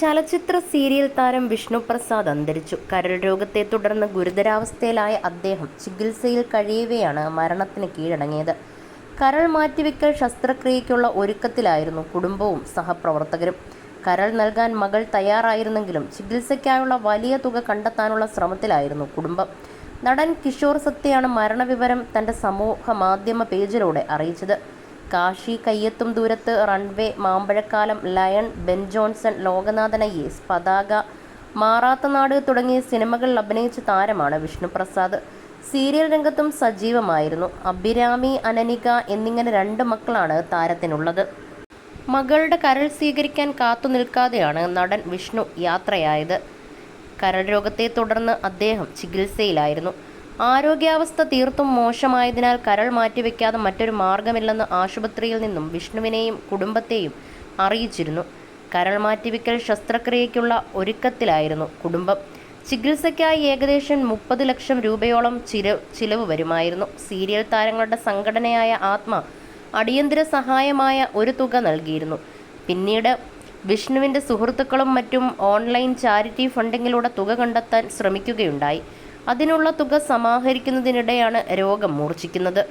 ചലച്ചിത്ര സീരിയൽ താരം വിഷ്ണു പ്രസാദ് അന്തരിച്ചു. കരൾ രോഗത്തെ തുടർന്ന് ഗുരുതരാവസ്ഥയിലായ അദ്ദേഹം ചികിത്സയിൽ കഴിയവെയാണ് മരണത്തിന് കീഴടങ്ങിയത്. കരൾ മാറ്റിവെക്കൽ ശസ്ത്രക്രിയയ്ക്കുള്ള ഒരുക്കത്തിലായിരുന്നു കുടുംബവും സഹപ്രവർത്തകരും. കരൾ നൽകാൻ മകൾ തയ്യാറായിരുന്നെങ്കിലും ചികിത്സയ്ക്കായുള്ള വലിയ തുക കണ്ടെത്താനുള്ള ശ്രമത്തിലായിരുന്നു കുടുംബം. നടൻ കിഷോർ സത്യയാണ് മരണവിവരം തന്റെ സമൂഹ മാധ്യമ പേജിലൂടെ അറിയിച്ചത്. കാശി കയ്യെത്തും ദൂരത്ത് runway മാമ്പഴക്കാലം Lion Ben Johnson Lokanathan IAS പതാക മാറാത്ത നാട് തുടങ്ങിയ സിനിമകളിൽ അഭിനയിച്ച താരമാണ് വിഷ്ണുപ്രസാദ്. സീരിയൽ രംഗത്തും സജീവമായിരുന്നു. അഭിരാമി അനനിക എന്നിങ്ങനെ രണ്ട് മക്കളാണ് താരത്തിനുള്ളത്. മകളുടെ കരൾ സ്വീകരിക്കാൻ കാത്തു നിൽക്കാതെയാണ് നടൻ വിഷ്ണു യാത്രയായത്. കരൾ രോഗത്തെ തുടർന്ന് അദ്ദേഹം ചികിത്സയിലായിരുന്നു. ആരോഗ്യാവസ്ഥ തീർത്തും മോശമായതിനാൽ കരൾ മാറ്റിവെക്കാതെ മറ്റൊരു മാർഗമില്ലെന്ന് ആശുപത്രിയിൽ നിന്നും വിഷ്ണുവിനെയും കുടുംബത്തെയും അറിയിച്ചിരുന്നു. കരൾ മാറ്റിവെക്കൽ ശസ്ത്രക്രിയയ്ക്കുള്ള ഒരുക്കത്തിലായിരുന്നു കുടുംബം. ചികിത്സയ്ക്കായി ഏകദേശം മുപ്പത് ലക്ഷം രൂപയോളം ചില ചിലവ് വരുമായിരുന്നു. സീരിയൽ താരങ്ങളുടെ സംഘടനയായ ആത്മ അടിയന്തര സഹായമായ ഒരു തുക നൽകിയിരുന്നു. പിന്നീട് വിഷ്ണുവിന്റെ സുഹൃത്തുക്കളും മറ്റും ഓൺലൈൻ ചാരിറ്റി ഫണ്ടിങ്ങിലൂടെ തുക കണ്ടെത്താൻ ശ്രമിക്കുകയുണ്ടായി. അതിനുള്ള തുക സമാഹരിക്കുന്നതിനിടെയാണ് രോഗം മൂർച്ഛിക്കുന്നത്.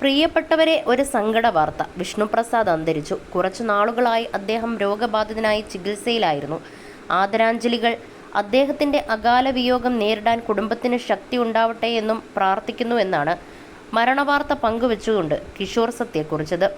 പ്രിയപ്പെട്ടവരെ ഒരു സങ്കട വാർത്ത. വിഷ്ണുപ്രസാദ് അന്തരിച്ചു. കുറച്ചു നാളുകളായി അദ്ദേഹം രോഗബാധിതനായി ചികിത്സയിലായിരുന്നു. ആദരാഞ്ജലികൾ. അദ്ദേഹത്തിന്റെ അകാല വിയോഗം നേരിടാൻ കുടുംബത്തിന് ശക്തി ഉണ്ടാവട്ടെ എന്നും പ്രാർത്ഥിക്കുന്നു എന്നാണ് മരണവാർത്ത പങ്കുവെച്ചുകൊണ്ട് കിഷോർ സത്യ കുറിച്ചത്